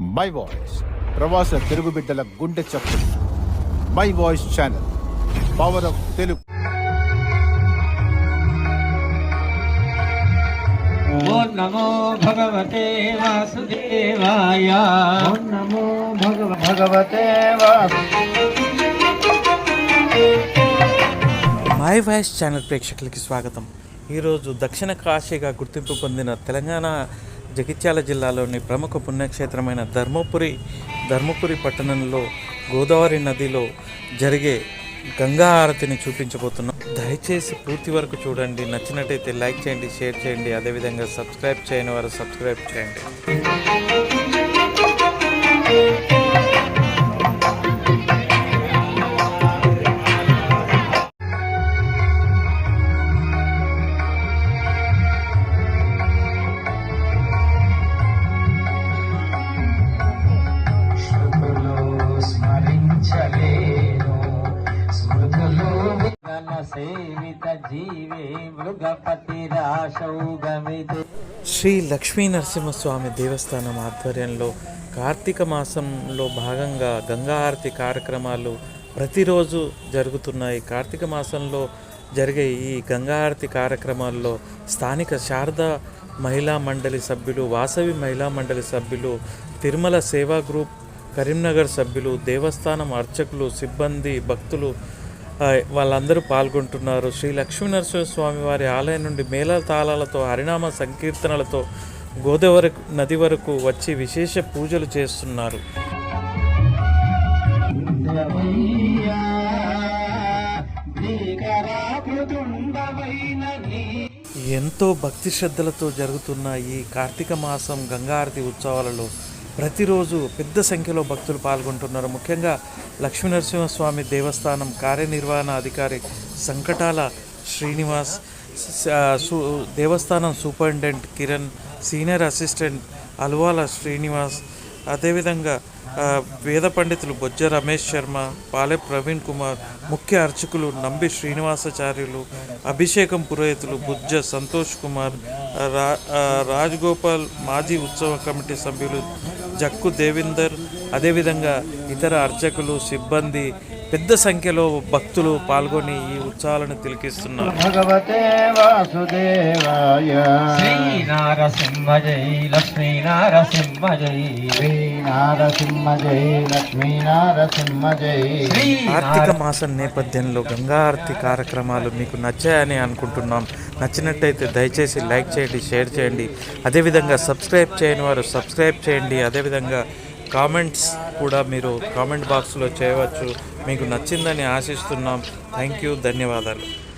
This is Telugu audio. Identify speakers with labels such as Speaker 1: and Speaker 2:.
Speaker 1: మై వాయిస్ ప్రవాస తెలుగు బిడ్డల గుండె చప్పుడు. My voice channel power of Telugu
Speaker 2: ఓ నమో భగవతే వాసుదేవాయ.
Speaker 3: ఓం నమో భగవ భగవతే
Speaker 4: మై వాయిస్ ఛానల్ ప్రేక్షకులకి స్వాగతం. ఈరోజు దక్షిణ కాశీగా గుర్తింపు పొందిన తెలంగాణ జగిత్యాల జిల్లాలోని ప్రముఖ పుణ్యక్షేత్రమైన ధర్మపురి ధర్మపురి పట్టణంలో గోదావరి నదిలో జరిగే గంగా హారతిని చూపించబోతున్నాం. దయచేసి పూర్తి వరకు చూడండి. నచ్చినట్టయితే లైక్ చేయండి షేర్ చేయండి. అదేవిధంగా సబ్స్క్రైబ్ చేయని వారు సబ్స్క్రైబ్ చేయండి.
Speaker 2: సేవిత జీవే మృగపతి
Speaker 4: శ్రీ లక్ష్మీ నరసింహస్వామి దేవస్థానం ఆధ్వర్యంలో కార్తీక మాసంలో భాగంగా గంగా హారతి కార్యక్రమాలు ప్రతిరోజు జరుగుతున్నాయి. కార్తీక మాసంలో జరిగే ఈ గంగా హారతి కార్యక్రమాల్లో స్థానిక శారదా మహిళా మండలి సభ్యులు వాసవి మహిళా మండలి సభ్యులు తిరుమల సేవా గ్రూప్ కరీంనగర్ సభ్యులు దేవస్థానం అర్చకులు సిబ్బంది భక్తులు వాళ్ళందరూ పాల్గొంటున్నారు. శ్రీ లక్ష్మీనరసింహ స్వామి వారి ఆలయం నుండి మేళ తాళాలతో హరినామ సంకీర్తనలతో గోదావరి నది వరకు వచ్చి విశేష పూజలు చేస్తున్నారు. ఎంతో భక్తి శ్రద్ధలతో జరుగుతున్న ఈ కార్తీక మాసం గంగారతి ఉత్సవాలలో ప్రతిరోజు పెద్ద సంఖ్యలో భక్తులు పాల్గొంటున్నారు. ముఖ్యంగా లక్ష్మీనరసింహస్వామి దేవస్థానం కార్యనిర్వహణ అధికారి సంకటాల శ్రీనివాస్ దేవస్థానం superintendent Kiran senior assistant Alwala Srinivas అదేవిధంగా వేద పండితులు బొజ్జ రమేష్ శర్మ పాలె ప్రవీణ్ కుమార్ ముఖ్య అర్చకులు నంబి శ్రీనివాసాచార్యులు అభిషేకం పురోహితులు బుజ్జ సంతోష్ కుమార్ ఆ, రా ఆ, రాజ్ గోపాల్ మాజీ ఉత్సవ కమిటీ సభ్యులు జక్కు దేవిందర్ అదేవిధంగా ఇతర అర్చకులు సిబ్బంది పెద్ద సంఖ్యలో భక్తులు పాల్గొని ఈ ఉత్సవాలను తిలకిస్తున్నారు.
Speaker 3: భగవతే వాసుదేవాయ.
Speaker 2: శ్రీ నారసింహ జై లక్ష్మీ నారసింహ జై
Speaker 3: శ్రీ నారసింహ జై లక్ష్మీ నారసింహ జై
Speaker 2: శ్రీ
Speaker 4: కార్తీక మాసం నేపథ్యంలో గంగా ఆరతి కార్యక్రమాలు మీకు నచ్చాయని అనుకుంటున్నాం. నచ్చినట్టయితే దయచేసి లైక్ చేయండి షేర్ చేయండి. అదేవిధంగా సబ్స్క్రైబ్ చేయని వారు సబ్స్క్రైబ్ చేయండి. అదేవిధంగా కామెంట్స్ కూడా మీరు కామెంట్ బాక్స్లో చేయవచ్చు. మీకు నచ్చిందని ఆశిస్తున్నాం. Thank you. ధన్యవాదాలు.